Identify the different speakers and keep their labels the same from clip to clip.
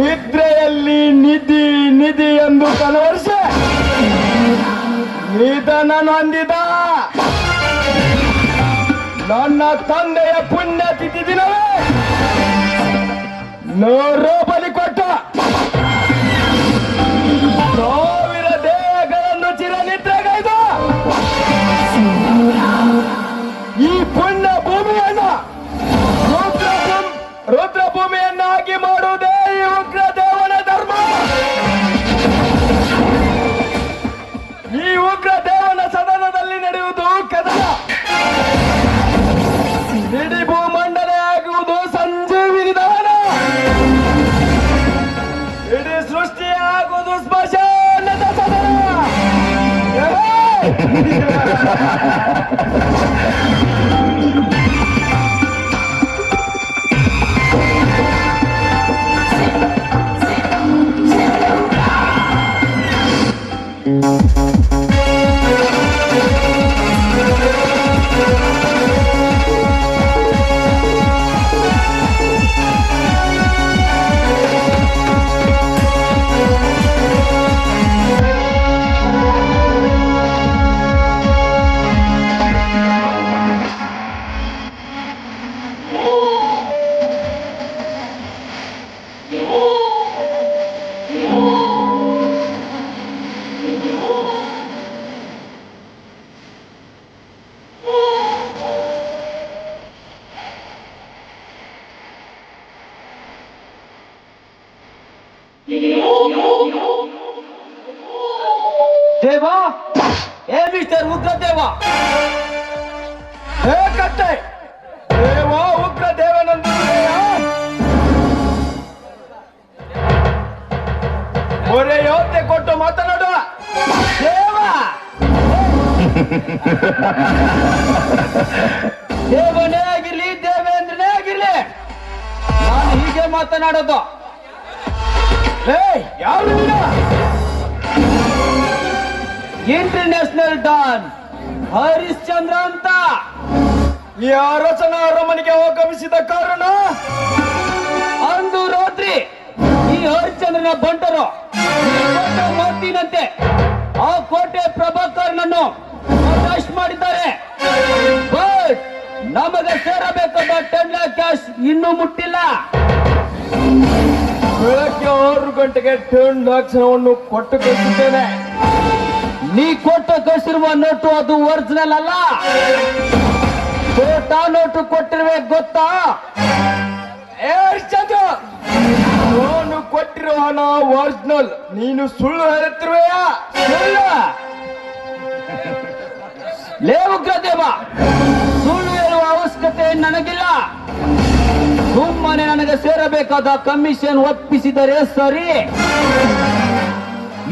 Speaker 1: ನಿದ್ರೆಯಲ್ಲಿ ನಿಧಿ ನಿಧಿ ಎಂದು ಕಲವರ್ಷ ನಿಧನನು ಅಂದಿದ ನನ್ನ ತಂದೆಯ ಪುಣ್ಯತಿಥಿ ದಿನವೇ. ನೂರು Ha ha ha ha!
Speaker 2: ದೇವ? ಏ ಉಗ್ರ ದೇವ
Speaker 1: ಹೇ ಕತ್ತೆ? ದೇವ ಉಗ್ರ ದೇವನಂದು ಒರೆ ಯೋತೆ ಕೊಟ್ಟು ಮಾತನಾಡುವ.
Speaker 2: ದೇವ? ದೇವನೇ ಆಗಿರ್ಲಿ, ದೇವೇಂದ್ರನೇ ಆಗಿರ್ಲಿ. ನಾನು ಹೀಗೆ ಮಾತನಾಡೋದು.
Speaker 1: ಹೇ ಯಾರು?
Speaker 2: ಇಂಟರ್ನ್ಯಾಷನಲ್ ಡಾನ್ ಹರಿಶ್ಚಂದ್ರ ಅಂತ
Speaker 1: ಈ ಅರಸನ ಅರಮನೆಗೆ ಆಗಮಿಸಿದ ಕಾರಣ
Speaker 2: ಅಂದು ರಾತ್ರಿ ಈ ಹರಿಶ್ಚಂದ್ರನ ಬಂಟರು ಮಾತಿನಂತೆ ಆ ಕೋಟೆ ಪ್ರಭಾಕರ್ನನ್ನು ಅರೆಸ್ಟ್ ಮಾಡಿದ್ದಾರೆ. ಬಟ್ ನಮಗೆ ಸೇರಬೇಕಾದ ಟೆನ್ ಲ್ಯಾಕ್ ಕ್ಯಾಶ್ ಇನ್ನೂ ಮುಟ್ಟಿಲ್ಲ.
Speaker 1: ಬೆಳಗ್ಗೆ ಆರು ಗಂಟೆಗೆ ಟೆನ್ ಲ್ಯಾಕ್ಸ್ ಹಣವನ್ನು ಕೊಟ್ಟು ಕಳಿಸಿದ್ದೇನೆ
Speaker 2: ನೀ ಕೊಟ್ಟು ಕಳಿಸಿರುವ ನೋಟು ಅದು ಒರಿಜಿನಲ್ ಅಲ್ಲ? ಕೋಟಾ ನೋಟು ಕೊಟ್ಟಿರ್ಬೇಕು ಗೊತ್ತಾ?
Speaker 1: ಏ ಕೊಟ್ಟಿರುವ ಕೊಟ್ಟಿರೋ ಹಣ ಒರಿಜಿನಲ್ ನೀನು ಸುಳ್ಳು ಹೇಳುತ್ತಿರುವೆಯ?
Speaker 2: ಸುಳ್ಳು. ಲೇ ಸುಳ್ಳು ಹೇಳುವ ಅವಶ್ಯಕತೆ ನನಗಿಲ್ಲ. ಸುಮ್ಮನೆ ನನಗೆ ಸೇರಬೇಕಾದ ಕಮಿಷನ್ ಒಪ್ಪಿಸಿದರೆ ಸರಿ.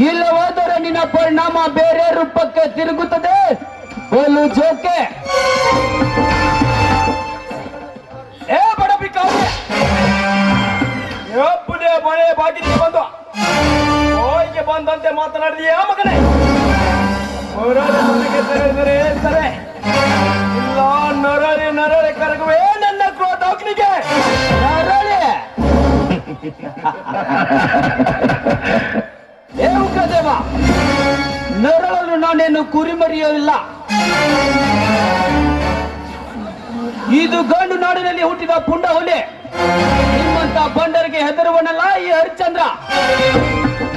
Speaker 2: ಇಲ್ಲವಾದರೆ ನಿನ್ನ ಪರಿಣಾಮ ಬೇರೆ ರೂಪಕ್ಕೆ ತಿರುಗುತ್ತದೆ. ಬಲು ಜೋಕೆ.
Speaker 1: ಏ ಬಡಬಿಕಾರಿ ಒಬ್ಬನೇ ಮನೆ ಬಾಗಿಲಿಗೆ ಬಂದು ಹೋಗಿ ಬಂದಂತೆ ಮಾತನಾಡಿದೀಯ ಮಗನೇ. ಸರಿ ಸರೆ ಇಲ್ಲ ನರಳಿ ನರಳಿ ಕರಗುವೆ ನನ್ನ ಕ್ರೋಧಾಗ್ನಿಗೆ.
Speaker 2: ನರಳಿ. ನರಳಲು ಕುರಿ ಮರಿಯೋದಿಲ್ಲ ಇದು ಗಂಡು ನಾಡಿನಲ್ಲಿ ಹುಟ್ಟಿದ ಪುಂಡ ಹುಲಿ ನಿಮ್ಮಂತ ಬಂಡರಿಗೆ ಹೆದರುವನಲ್ಲ ಈ ಹರಿಶ್ಚಂದ್ರ?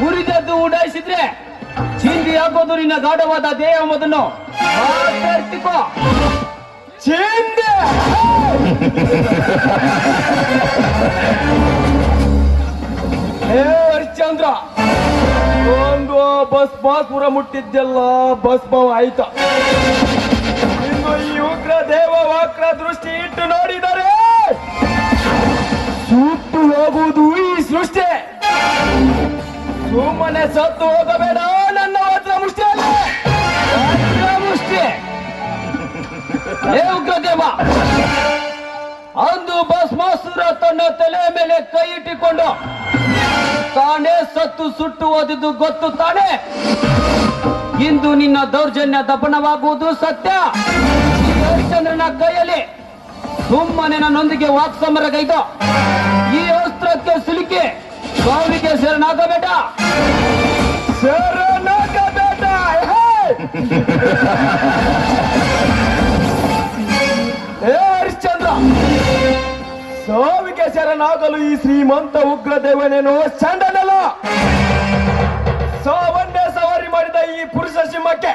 Speaker 2: ಉರಿದದ್ದು ಉಡಾಯಿಸಿದ್ರೆ ಚಿಂದಿ ಆಗೋದು ನಿನ್ನ ಗಾಢವಾದ ದೇಹ ಮೊದಲು
Speaker 1: ಚಿಂದೆ! ಬಸ್ ಪುರ ಮುಟ್ಟಿದ್ದೆಲ್ಲ ಭಸ್ಮ ಆಯ್ತ. ಇನ್ನು ಈ ಉಗ್ರ ದೇವ ವಾಕ್ರ ದೃಷ್ಟಿ ಇಟ್ಟು ನೋಡಿದರೆ ಸುಟ್ಟು ಹೋಗುವುದು ಈ ಸೃಷ್ಟಿ. ಸುಮ್ಮನೆ ಸತ್ತು ಹೋಗಬೇಡ ನನ್ನ ಮುಷ್ಟಿಯಲ್ಲಿ.
Speaker 2: ಮುಷ್ಟಿ. ಉಗ್ರ ದೇವ. ಅಂದು ಭಸ್ಮಾಸುರ ತನ್ನ ತಲೆ ಮೇಲೆ ಕೈ ಇಟ್ಟುಕೊಂಡು ತಾನೇ ಸತ್ತು ಸುಟ್ಟು ಓದಿದ್ದು ಗೊತ್ತು ತಾನೇ? ಇಂದು ನಿನ್ನ ದೌರ್ಜನ್ಯ ದಪನವಾಗುವುದು ಸತ್ಯ. ಹರಿಶ್ಚಂದ್ರನ ಕೈಯಲ್ಲಿ ಸುಮ್ಮನೆ ನನ್ನೊಂದಿಗೆ ಕೈತ ಈ ಅಸ್ತ್ರಕ್ಕೆ ಸಿಲುಕಿ ಸಾವಿಗೆ ಶರಣಾಗಬೇಡ.
Speaker 1: ಶರಣಾಗಬೇಡ ಶರಣಾಗಲು ಈ ಶ್ರೀಮಂತ ಉಗ್ರ ದೇವನೇನು ಚಂಡನಲ್ಲ. ಸಾವನ್ನೇ ಸವಾರಿ ಮಾಡಿದ ಈ ಪುರುಷ ಸಿಂಹಕ್ಕೆ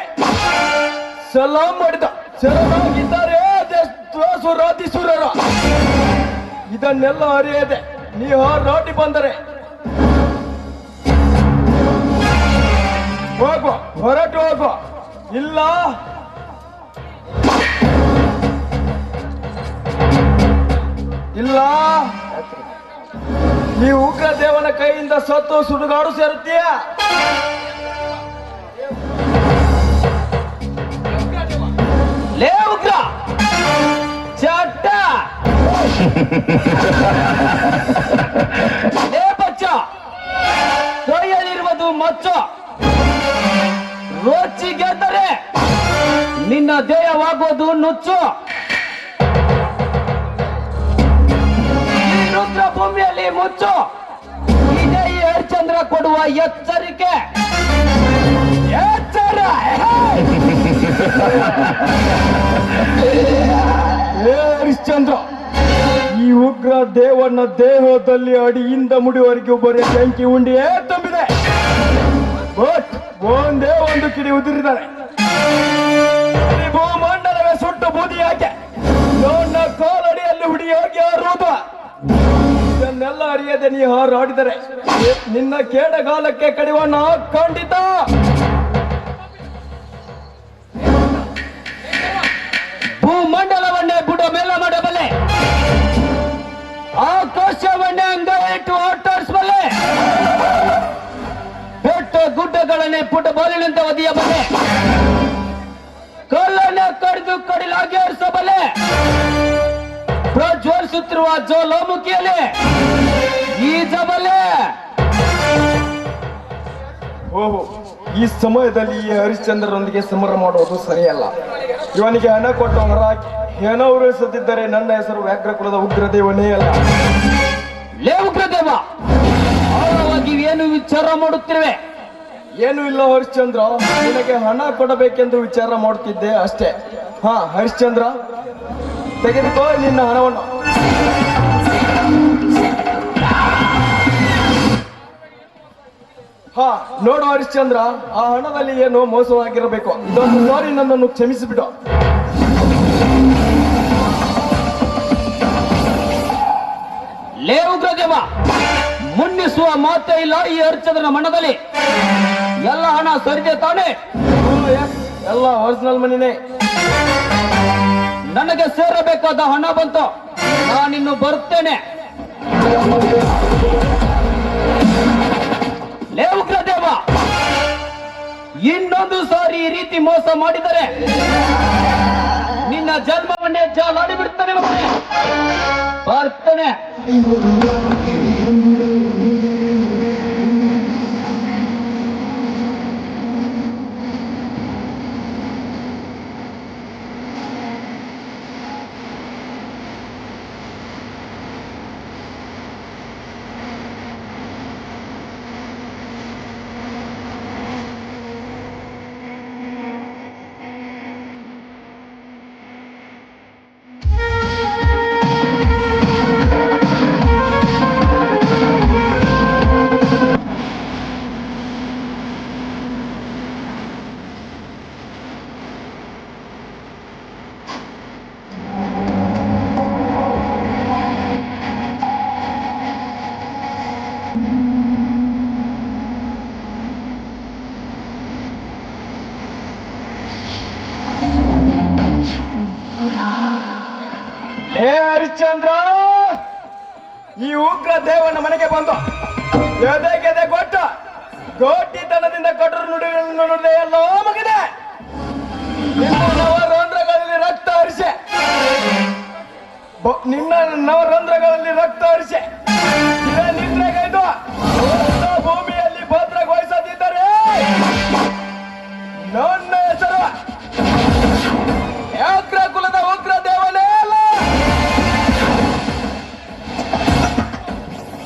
Speaker 1: ಸಲಾಂ ಮಾಡಿದ. ಶರಣಾಗಿದ್ದಾರೆ ರಾಧಿಸುರರು ಇದನ್ನೆಲ್ಲ ಅರಿಯದೆ ನೀ ಹಾರಾಟಿ ಬಂದರೆ. ಹೋಗುವ, ಹೊರಟು ಹೋಗುವ. ಇಲ್ಲ. ಇಲ್ಲ. ಈ ಉಗ್ರ ದೇವನ ಕೈಯಿಂದ ಸತ್ತು ಸುಡುಗಾಡು ಸೇರುತ್ತೀಯ
Speaker 2: ಲೇ ಉಗ್ರ ಚಟ್ಟ ಮುಚ್ಚು ಇದೇ ಈ ಹರಿಚಂದ್ರ ಕೊಡುವ ಎಚ್ಚರಿಕೆ. ಎಚ್ಚರ
Speaker 1: ಹರಿಶ್ಚಂದ್ರ, ಈ ಉಗ್ರ ದೇವನ ದೇಹದಲ್ಲಿ ಅಡಿಯಿಂದ ಮುಡಿವರೆಗೆ ಬರೀ ಬೆಂಕಿ ಉಂಡಿಯೇ ತುಂಬಿದೆ. ಬಟ್ ಒಂದೇ ಒಂದು ಕಿಡಿ ಉದುರಿದ್ದಾರೆ ಭೂಮಂಡಲವೇ ಸುಟ್ಟು ಬೂದಿ ಯಾಕೆ ನನ್ನ ಕಾಲಡಿಯಲ್ಲಿ ಹುಡಿ ಹೋಗಿ ಹಾರುವುದು ಇದನ್ನೆಲ್ಲ ಅರಿಯದೆ ನೀ ಹಾರಾಡಿದರೆ, ನಿನ್ನ ಕೇಡಗಾಲಕ್ಕೆ ನಾ ಖಂಡಿತ.
Speaker 2: ಭೂಮಂಡಲವನ್ನೇ ಬುಡ, ಮೇಲ ಮಾಡಬಲ್ಲೆ ಆಕಾಶವನ್ನೇ ಅಂಗ ಇಟ್ಟು ಆಟಾಡಿಸಬಲ್ಲೆ. ಬೆಟ್ಟ ಗುಡ್ಡಗಳನ್ನೇ ಪುಟ ಬಾಲಿನಂತೆ ಒದಿಯಬಲ್ಲೆ ಕಲ್ಲನ್ನ ಕಡಿದು ಕಡಿಲಾಗಿ ಏರಿಸಬಲ್ಲೆ ಲೋಮುಖಿಯಲ್ಲಿ ಈ ಜಬಲೆ.
Speaker 1: ಓಹೋ ಈ ಸಮಯದಲ್ಲಿ ಈ ಹರಿಶ್ಚಂದ್ರರೊಂದಿಗೆ ಸಮರ ಮಾಡುವುದು ಸರಿಯಲ್ಲ. ಇವನಿಗೆ ಹಣ ಕೊಟ್ಟು ಹೊರ ಹೆಣ ಉರುಳಿಸುತ್ತಿದ್ದರೆ ನನ್ನ ಹೆಸರು ವ್ಯಾಘ್ರ ಕುಲದ ಉಗ್ರದೇವನೇ ಅಲ್ಲ.
Speaker 2: ಲೇ ಉಗ್ರದೇವ ಆಳವಾಗಿ ಏನು ವಿಚಾರ ಮಾಡುತ್ತಿರುವೆ?
Speaker 1: ಏನು ಇಲ್ಲ ಹರಿಶ್ಚಂದ್ರ ನಿನಗೆ ಹಣ ಕೊಡಬೇಕೆಂದು ವಿಚಾರ ಮಾಡುತ್ತಿದ್ದೆ ಅಷ್ಟೇ. ಹಾ ಹರಿಶ್ಚಂದ್ರ. ತೆಗೆದುಕೋ ನಿನ್ನ ಹಣವನ್ನು. ಹಾ ನೋಡು ಹರಿಶ್ಚಂದ್ರ ಆ ಹಣದಲ್ಲಿ ಏನು ಮೋಸವಾಗಿರಬೇಕು? ಇದೊಂದು ಸಾರಿ ನನ್ನನ್ನು ಕ್ಷಮಿಸಿಬಿಡು.
Speaker 2: ಲೇ ಉಗ್ರದೇವ ಮುನ್ನಿಸುವ ಮಾತೇ ಇಲ್ಲ ಈ ಹರಿಶ್ಚಂದ್ರನ ಮಣ್ಣದಲ್ಲಿ ಎಲ್ಲ ಹಣ ಸರಿದೆ ತಾನೆ?
Speaker 1: ಎಲ್ಲ ಒರಿಜಿನಲ್ ಮನಿನೇ
Speaker 2: ನನಗೆ ಸೇರಬೇಕಾದ ಹಣ ಬಂತು. ನಾನಿನ್ನು ಬರುತ್ತೇನೆ. ಲೇ ಇನ್ನೊಂದು ಸಾರಿ ಈ ರೀತಿ ಮೋಸ ಮಾಡಿದರೆ ನಿನ್ನ ಜನ್ಮವನ್ನೇ ಜಾಲಾಡಿ ಬಿಡ್ತಾನೆ. ಬರ್ತೇನೆ.
Speaker 1: ಬಂದು ಎದೆ ಗೆದೆ ಕೊಟ್ಟು ಗೋಟಿತನದಿಂದ ಕೊಟ್ಟರು ನುಡಿಗಳನ್ನು ನುಡಿದೆ ಎಲ್ಲೋ ಮಗಿದೆ. ನವರಂಧ್ರಗಳಲ್ಲಿ ರಕ್ತ ಹರಿಸೆ. ನಿನ್ನ ನವರಂಧ್ರಗಳಲ್ಲಿ ರಕ್ತ ಹರಿಸೆ.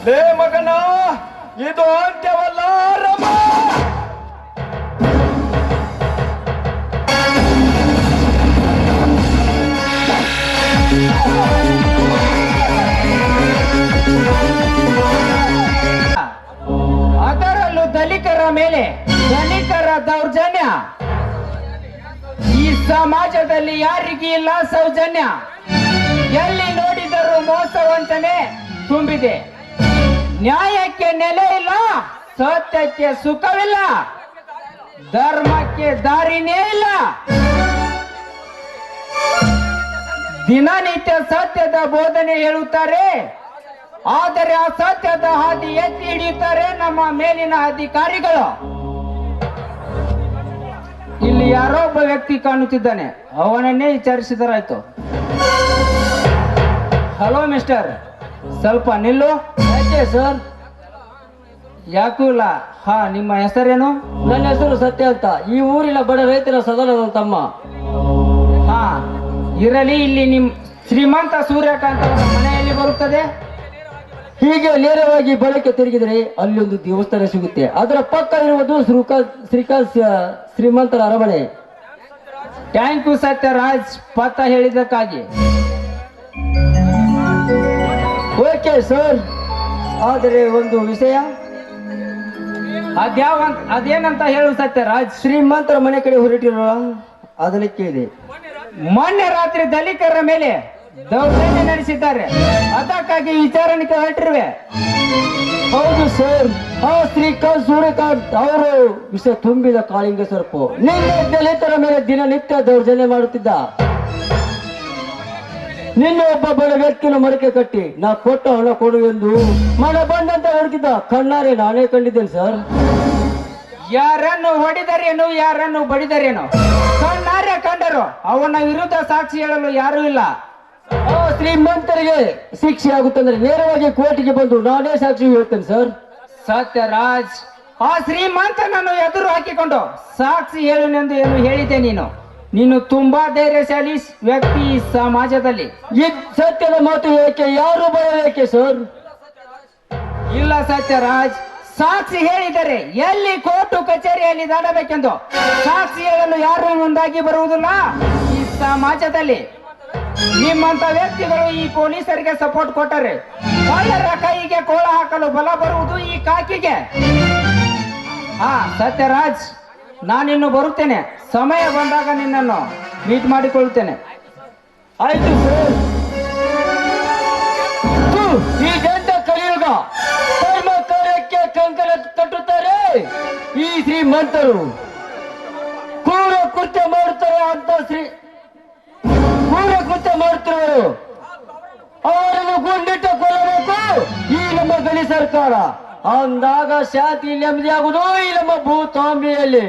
Speaker 1: ಹೇ ಮಗನ, ಇದು ಅಂತ್ಯವಲ್ಲ, ರಮ!
Speaker 3: ಅದರಲ್ಲೂ ದಲಿತರ ಮೇಲೆ ದಲಿತರ ದೌರ್ಜನ್ಯ. ಈ ಸಮಾಜದಲ್ಲಿ ಯಾರಿಗೆ ಇಲ್ಲ ಸೌಜನ್ಯ. ಎಲ್ಲಿ ನೋಡಿದರೂ ಮೋಸವಂತನೆ ತುಂಬಿದೆ. ನ್ಯಾಯಕ್ಕೆ ನೆಲೆ ಇಲ್ಲ, ಸತ್ಯಕ್ಕೆ ಸುಖವಿಲ್ಲ, ಧರ್ಮಕ್ಕೆ ದಾರಿನೇ ಇಲ್ಲ. ದಿನನಿತ್ಯ ಸತ್ಯದ ಬೋಧನೆ ಹೇಳುತ್ತಾರೆ, ಆದರೆ ಆ ಸತ್ಯದ ಹಾದಿ ಎತ್ತಿ ಹಿಡಿಯುತ್ತಾರೆ ನಮ್ಮ ಮೇಲಿನ ಅಧಿಕಾರಿಗಳು. ಇಲ್ಲಿ ಯಾರೋ ಒಬ್ಬ ವ್ಯಕ್ತಿ ಕಾಣುತ್ತಿದ್ದಾನೆ, ಅವನನ್ನೇ ವಿಚಾರಿಸಿದರಾಯ್ತು. ಹಲೋ ಮಿಸ್ಟರ್ ಸ್ವಲ್ಪ ನಿಲ್ಲು.
Speaker 4: ಯಾಕೆ ಸರ್?
Speaker 3: ಯಾಕೂ ಇಲ್ಲ ಹಾ ನಿಮ್ಮ ಹೆಸರೇನು?
Speaker 4: ನನ್ನ ಹೆಸರು ಸತ್ಯ ಅಂತ. ಈ ಊರಿನ ಬಡ ರೈತರ ಸದನದ ತಮ್ಮ.
Speaker 3: ಹಾ ಇರಲಿ ಇಲ್ಲಿ ನಿಮ್ ಶ್ರೀಮಂತ ಸೂರ್ಯಕಾಂತ ಮನೆಯಲ್ಲಿ ಬರುತ್ತದೆ?
Speaker 4: ಹೀಗೆ ನೇರವಾಗಿ ಬಳಕೆ ತಿರುಗಿದರೆ ಅಲ್ಲಿ ಒಂದು ದೇವಸ್ಥಾನ ಸಿಗುತ್ತೆ. ಅದರ ಪಕ್ಕ ಇರುವುದು ಶ್ರೀಕಾಂತ್ ಶ್ರೀಕಾಂತ್ ಶ್ರೀಮಂತರ ಅರಮನೆ.
Speaker 3: ಥ್ಯಾಂಕ್ ಯು ಸತ್ಯರಾಜ್ ಪತ್ತ ಹೇಳಿದ್ದಕ್ಕಾಗಿ.
Speaker 4: ಸರ್. ಆದರೆ ಒಂದು ವಿಷಯ.
Speaker 3: ಅದ್ಯಾವ ಅದೇನಂತ ಹೇಳು ಸತ್ಯರಾಜ್
Speaker 4: ಶ್ರೀಮಂತರ ಮನೆ ಕಡೆ ಹೊರಟಿರೋ ಅದನ್ನ ಕೇಳಿದೆ
Speaker 3: ಮೊನ್ನೆ ರಾತ್ರಿ ದಲಿತರ ಮೇಲೆ ದೌರ್ಜನ್ಯ ನಡೆಸಿದ್ದಾರೆ. ಅದಕ್ಕಾಗಿ ವಿಚಾರಣೆಗೆ ಹೊರಟಿರುವೆ.
Speaker 4: ಹೌದು ಸರ್. ಆ ಶ್ರೀಕಾಂತ್ ಸೂರ್ಯಕಾಂತ್ ಅವರು ವಿಷ ತುಂಬಿದ ಕಾಳಿಂಗ ಸರ್ಪು. ನಿನ್ನೆ ದಲಿತರ ಮೇಲೆ ದಿನನಿತ್ಯ ದೌರ್ಜನ್ಯ ಮಾಡುತ್ತಿದ್ದ. ನಿನ್ನೆ ಒಬ್ಬ ವ್ಯಕ್ತಿನ ಮರಕೆ ಕಟ್ಟಿ ನಾ ಕೊಟ್ಟ ಹಣ ಕೊಡು ಎಂದು ಮಳೆ ಬಂದಂತ ಹುಡುಕಿದ್ದ ಕಣ್ಣಾರೆ ನಾನೇ ಕಂಡಿದ್ದೇನೆ ಸರ್.
Speaker 3: ಯಾರನ್ನು ಹೊಡಿದರೇನು ಯಾರನ್ನು ಬಡಿದರೇನು? ಕಣ್ಣಾರೆ ಕಂಡರು ಅವನ ವಿರುದ್ಧ ಸಾಕ್ಷಿ ಹೇಳಲು ಯಾರೂ ಇಲ್ಲ.
Speaker 4: ಆ ಶ್ರೀಮಂತರಿಗೆ ಶಿಕ್ಷೆ ಆಗುತ್ತಂದ್ರೆ ನೇರವಾಗಿ ಕೋರ್ಟಿಗೆ ಬಂದು ನಾನೇ ಸಾಕ್ಷಿ ಹೇಳ್ತೇನೆ ಸರ್.
Speaker 3: ಸತ್ಯರಾಜ್ ಆ ಶ್ರೀಮಂತನನ್ನು ಎದುರು ಹಾಕಿಕೊಂಡು ಸಾಕ್ಷಿ ಹೇಳುನೆಂದು ಏನು ಹೇಳಿದೆ ನೀನು? ನೀನು ತುಂಬಾ ಧೈರ್ಯಶಾಲಿ ವ್ಯಕ್ತಿ ಈ ಸಮಾಜದಲ್ಲಿ.
Speaker 4: ಈ ಸತ್ಯದ ಮಾತು ಏಕೆ ಯಾರು ಬರಬೇಕೆ ಸರ್
Speaker 3: ಇಲ್ಲ ಸತ್ಯರಾಜ್ ಸಾಕ್ಷಿ ಹೇಳಿದರೆ ಎಲ್ಲಿ ಕೋರ್ಟು ಕಚೇರಿಯಲ್ಲಿ ದಾಡಬೇಕೆಂದು ಸಾಕ್ಷಿ ಹೇಳಲು ಯಾರು ಮುಂದಾಗಿ ಬರುವುದಿಲ್ಲ? ಈ ಸಮಾಜದಲ್ಲಿ ನಿಮ್ಮಂತ ವ್ಯಕ್ತಿಗಳು ಈ ಪೊಲೀಸರಿಗೆ ಸಪೋರ್ಟ್ ಕೊಟ್ಟರೆ ಕಳ್ಳರ ಕೈಗೆ ಕೋಳ ಹಾಕಲು ಬಲ ಬರುವುದು ಈ ಕಾಕಿಗೆ. ಹಾ ಸತ್ಯರಾಜ್. ನಾನಿನ್ನು ಬರುತ್ತೇನೆ. ಸಮಯ ಬಂದಾಗ ನಿನ್ನನ್ನು ಮೀಟ್ ಮಾಡಿಕೊಳ್ಳುತ್ತೇನೆ.
Speaker 4: ಆಯ್ತು ಈ ಈಗೆಂತ ಕಲಿಯುಗ. ಧರ್ಮ ಕಾರ್ಯಕ್ಕೆ ಕಂಕಣ ಕಟ್ಟುತ್ತಾರೆ. ಈ ಶ್ರೀಮಂತರು ಕ್ರೂರ ಕೃತ್ಯ ಮಾಡುತ್ತಾರೆ ಅಂತ ಶ್ರೀ ಕ್ರೂರ ಕೃತ್ಯ ಮಾಡುತ್ತಿರುವರು. ಅವರನ್ನು ಗುಂಡಿಟ್ಟು ಕೊಲ್ಲಬೇಕು ಈ ನಮ್ಮ ಗಣಿ ಸರ್ಕಾರ. ಅಂದಾಗ ಶಾಂತಿ ನೆಮ್ಮದಿ ಆಗುವುದು ಈ ನಮ್ಮ ಭೂತಾಂಬಿಯಲ್ಲಿ